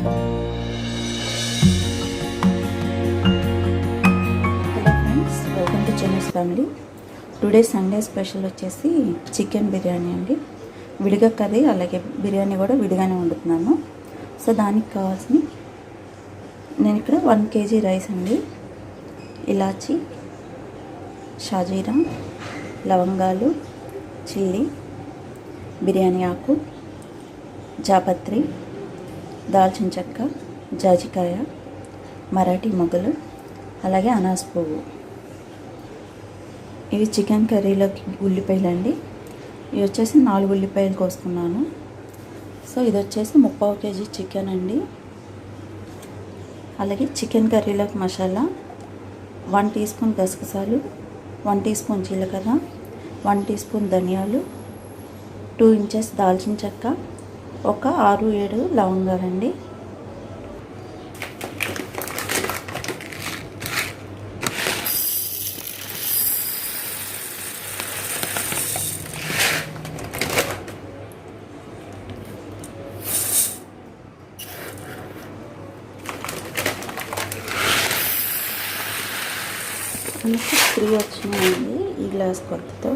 Hello friends welcome to Chenni's family today Sunday special వచ్చేసి chicken biryani అండి. విడిగా curry అలాగే బిర్యానీ కూడా విడిగానే వండుతున్నాను సో దానికి కావాల్సిన నేను ఇక్కడ వన్ కేజీ రైస్ అండి. ఇలాచి షాజీరా లవంగాలు చిల్లీ బిర్యానీ ఆకు జాపత్రి దాల్చిన చెక్క జాజికాయ మరాఠీ మొగ్గలు అలాగే అనాస్ పువ్వు. ఇవి చికెన్ కర్రీలోకి ఉల్లిపాయలు అండి ఇవి వచ్చేసి నాలుగు ఉల్లిపాయలు కోసుకున్నాను. సో ఇది వచ్చేసి ముప్పావు కేజీ చికెన్ అండి. అలాగే చికెన్ కర్రీలోకి మసాలా వన్ టీ స్పూన్ గసగసాలు వన్ టీ స్పూన్ జీలకర్ర వన్ టీ స్పూన్ ధనియాలు టూ ఇంచెస్ దాల్చిన చెక్క ఒక ఆరు ఏడు లవంగాలండి మనకి త్రీ వచ్చినాయండి ఈ గ్లాస్ కొలతతో.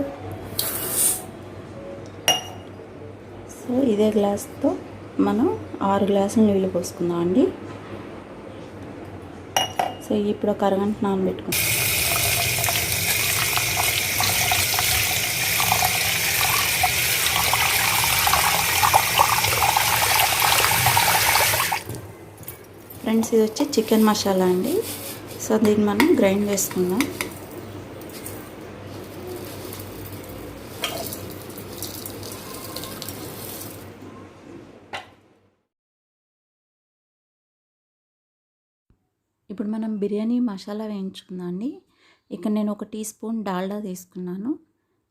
సో ఇదే గ్లాస్తో మనం ఆరు గ్లాసులు నీళ్ళు పోసుకుందాం అండి. సో ఇప్పుడు ఒక అరగంట నానబెట్టుకుందాం. ఫ్రెండ్స్ ఇది వచ్చి చికెన్ మసాలా అండి. సో దీన్ని మనం గ్రైండ్ చేసుకుందాం. ఇప్పుడు మనం బిర్యానీ మసాలా వేయించుకుందాం అండి ఇక్కడ నేను ఒక టీ స్పూన్ డాల్డా తీసుకున్నాను.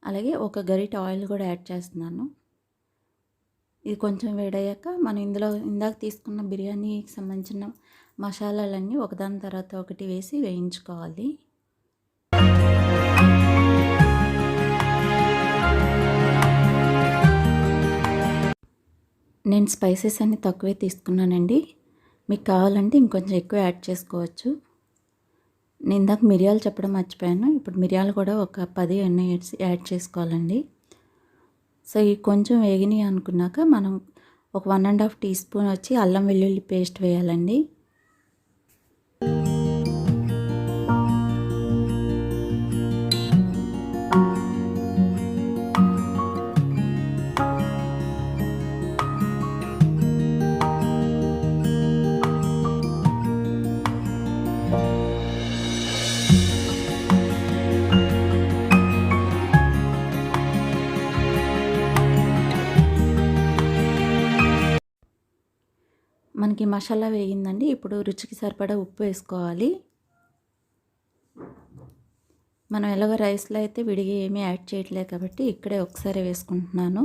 అలాగే ఒక గరిట ఆయిల్ కూడా యాడ్ చేస్తున్నాను. ఇది కొంచెం వేడయ్యాక మనం ఇందులో ఇందాక తీసుకున్న బిర్యానీకి సంబంధించిన మసాలాలన్నీ ఒకదాని తర్వాత ఒకటి వేసి వేయించుకోవాలి. నేను స్పైసెస్ అన్ని తక్కువే తీసుకున్నానండి. మీకు కావాలంటే ఇంకొంచెం ఎక్కువ యాడ్ చేసుకోవచ్చు. నేను ఇందాక మిరియాలు చెప్పడం మర్చిపోయాను. ఇప్పుడు మిరియాలు కూడా ఒక పది అన్నీ యాడ్ చేసుకోవాలండి. సో ఇవి కొంచెం వేగినాయి అనుకున్నాక మనం ఒక one and half teaspoon వచ్చి అల్లం వెల్లుల్లి పేస్ట్ వేయాలండి. మనకి మసాలా వేగిందండి. ఇప్పుడు రుచికి సరిపడా ఉప్పు వేసుకోవాలి. మనం ఎలాగో రైస్లో అయితే విడిగా ఏమీ యాడ్ చేయట్లేదు కాబట్టి ఇక్కడే ఒకసారి వేసుకుంటున్నాను.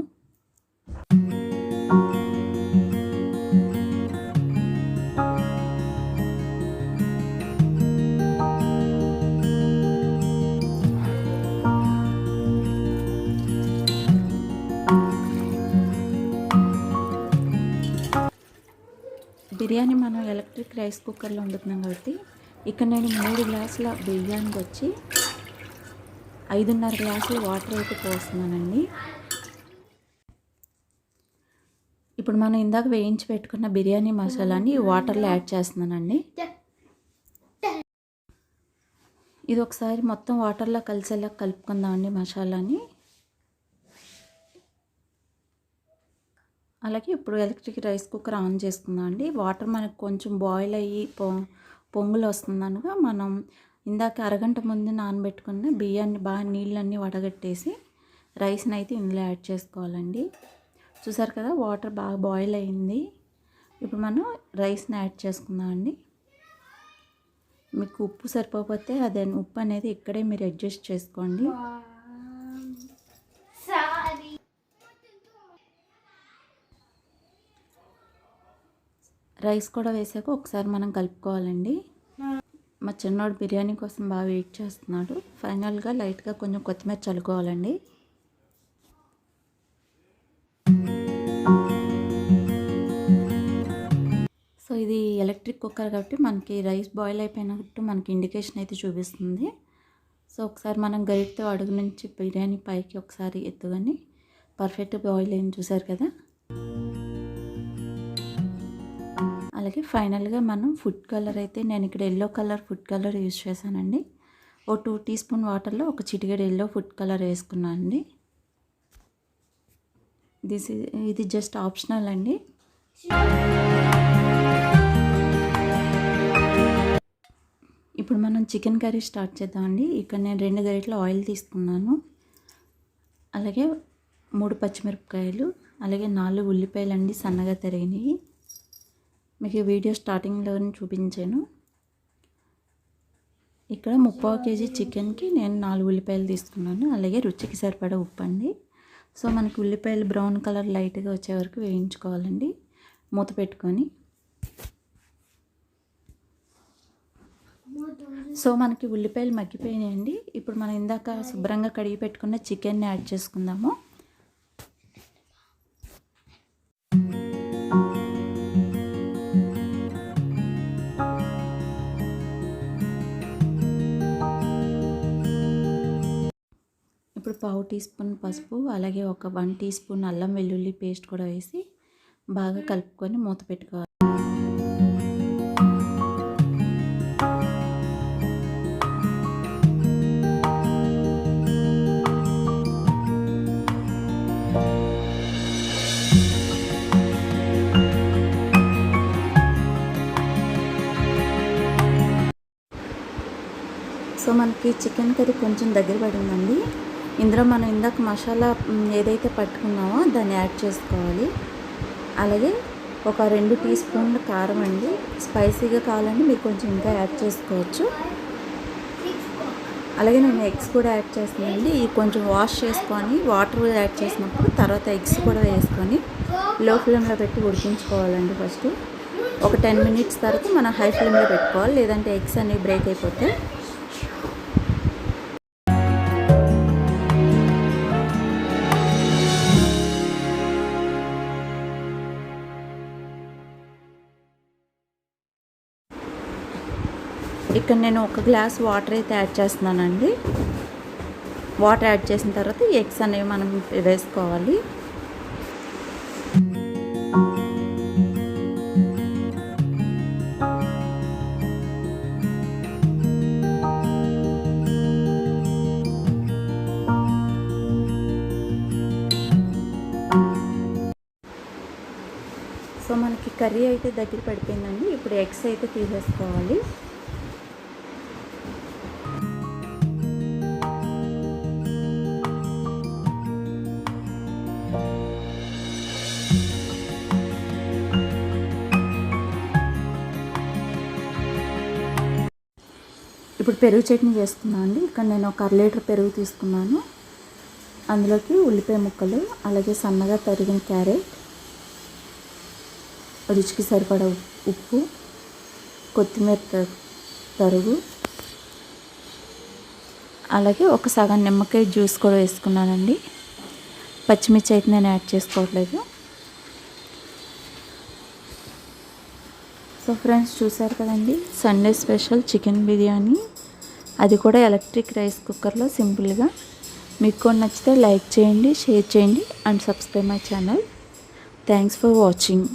బిర్యానీ మనం ఎలక్ట్రిక్ రైస్ కుక్కర్లో వండుతున్నాం కాబట్టి ఇక్కడ నేను మూడు గ్లాసుల బియ్యానికి వచ్చి ఐదున్నర గ్లాసులు వాటర్ అయితే పోస్తున్నానండి. ఇప్పుడు మనం ఇందాక వేయించి పెట్టుకున్న బిర్యానీ మసాలాని వాటర్లో యాడ్ చేస్తున్నానండి. ఇది ఒకసారి మొత్తం వాటర్లో కలిసేలా కలుపుకుందామండి మసాలాని. అలాగే ఇప్పుడు ఎలక్ట్రిక్ రైస్ కుక్కర్ ఆన్ చేసుకుందాం అండి. వాటర్ మనకు కొంచెం బాయిల్ అయ్యి పొ పొంగులు వస్తుందనగా మనం ఇందాక అరగంట ముందు నానబెట్టుకున్న బియ్యాన్ని బాగా నీళ్ళన్నీ వడగట్టేసి రైస్ని అయితే ఇందులో యాడ్ చేసుకోవాలండి. చూసారు కదా వాటర్ బాగా బాయిల్ అయింది. ఇప్పుడు మనం రైస్ని యాడ్ చేసుకుందాం అండి. మీకు ఉప్పు సరిపోతే అదే ఉప్పు అనేది ఇక్కడే మీరు అడ్జస్ట్ చేసుకోండి. రైస్ కూడా వేసాక ఒకసారి మనం కలుపుకోవాలండి. మా చిన్నోడు బిర్యానీ కోసం బాగా వెయిట్ చేస్తున్నాడు. ఫైనల్గా లైట్గా కొంచెం కొత్తిమీర చల్లుకోవాలండి. సో ఇది ఎలక్ట్రిక్ కుక్కర్ కాబట్టి మనకి రైస్ బాయిల్ అయిపోయినట్టు మనకి ఇండికేషన్ అయితే చూపిస్తుంది. సో ఒకసారి మనం గరిటతో అడుగు నుంచి బిర్యానీ పైకి ఒకసారి ఎత్తుకొని పర్ఫెక్ట్ బాయిల్ అయింది చూసారు కదా? అలాగే ఫైనల్గా మనం ఫుడ్ కలర్ అయితే నేను ఇక్కడ yellow colour food colour use చేశానండి. ఓ టూ టీ స్పూన్ వాటర్లో ఒక చిటికెడు ఎల్లో ఫుడ్ కలర్ వేసుకున్నాను అండి. దిస్ ఇది జస్ట్ ఆప్షనల్ అండి. ఇప్పుడు మనం చికెన్ కర్రీ స్టార్ట్ చేద్దామండి ఇక్కడ నేను రెండు గరిటెల ఆయిల్ తీసుకున్నాను. అలాగే మూడు పచ్చిమిరపకాయలు అలాగే నాలుగు ఉల్లిపాయలు అండి సన్నగా తరిగినవి. మీకు వీడియో స్టార్టింగ్లోనే చూపించాను. ఇక్కడ ముప్పై కేజీ చికెన్కి నేను నాలుగు ఉల్లిపాయలు తీసుకున్నాను. అలాగే రుచికి సరిపడా ఉప్పు అండి. సో మనకి ఉల్లిపాయలు బ్రౌన్ కలర్ లైట్గా వచ్చే వరకు వేయించుకోవాలండి. మూత పెట్టుకొని. సో మనకి ఉల్లిపాయలు మగ్గిపోయినాయండి. ఇప్పుడు మనం ఇందాక శుభ్రంగా కడిగి పెట్టుకున్న చికెన్ని యాడ్ చేసుకుందాము. ఇప్పుడు పావు టీ స్పూన్ పసుపు అలాగే ఒక వన్ టీ స్పూన్ అల్లం వెల్లుల్లి పేస్ట్ కూడా వేసి బాగా కలుపుకొని మూత పెట్టుకోవాలి. సో మనకి చికెన్ కర్రీ కొంచెం దగ్గర పడిందండి. ఇందులో మనం ఇందాక మసాలా ఏదైతే పట్టుకున్నామో దాన్ని యాడ్ చేసుకోవాలి. అలాగే ఒక రెండు టీ స్పూన్ల కారం అండి. స్పైసీగా కావాలంటే మీరు కొంచెం ఇంకా యాడ్ చేసుకోవచ్చు. అలాగే నేను ఎగ్స్ కూడా యాడ్ చేస్తున్నానండి. ఇవి కొంచెం వాష్ చేసుకొని వాటర్ యాడ్ చేసినప్పుడు తర్వాత ఎగ్స్ కూడా వేసుకొని లో ఫ్లేమ్లో పెట్టి ఉడికించుకోవాలండి ఫస్ట్. ఒక టెన్ మినిట్స్ తర్వాత మనం హై ఫ్లేమ్లో పెట్టుకోవాలి. లేదంటే ఎగ్స్ అనేవి బ్రేక్ అయిపోతాయి. ఇక్కడ నేను ఒక గ్లాస్ వాటర్ అయితే యాడ్ చేస్తున్నానండి. వాటర్ యాడ్ చేసిన తర్వాత ఎగ్స్ అనేవి మనం వేసుకోవాలి. సో మనకి కర్రీ అయితే దగ్గర పడిపోయిందండి. ఇప్పుడు ఎగ్స్ అయితే తీసేసుకోవాలి. ఇప్పుడు పెరుగు చట్నీ చేసుకున్నాను అండి. ఇక్కడ నేను ఒక అర లీటర్ పెరుగు తీసుకున్నాను. అందులోకి ఉల్లిపాయ ముక్కలు అలాగే సన్నగా తరిగిన క్యారెట్ రుచికి సరిపడా ఉప్పు కొత్తిమీర తరుగు అలాగే ఒక సగం నిమ్మకాయ జ్యూస్ కూడా వేసుకున్నానండి. పచ్చిమిర్చి అయితే నేను యాడ్ చేసుకోవట్లేదు. సో ఫ్రెండ్స్ చూసారు కదండి సండే స్పెషల్ చికెన్ బిర్యానీ. అది కూడా ఎలక్ట్రిక్ రైస్ కుక్కర్లో సింపుల్గా. మీకు కూడా నచ్చితే లైక్ చేయండి షేర్ చేయండి and subscribe my channel. Thanks for watching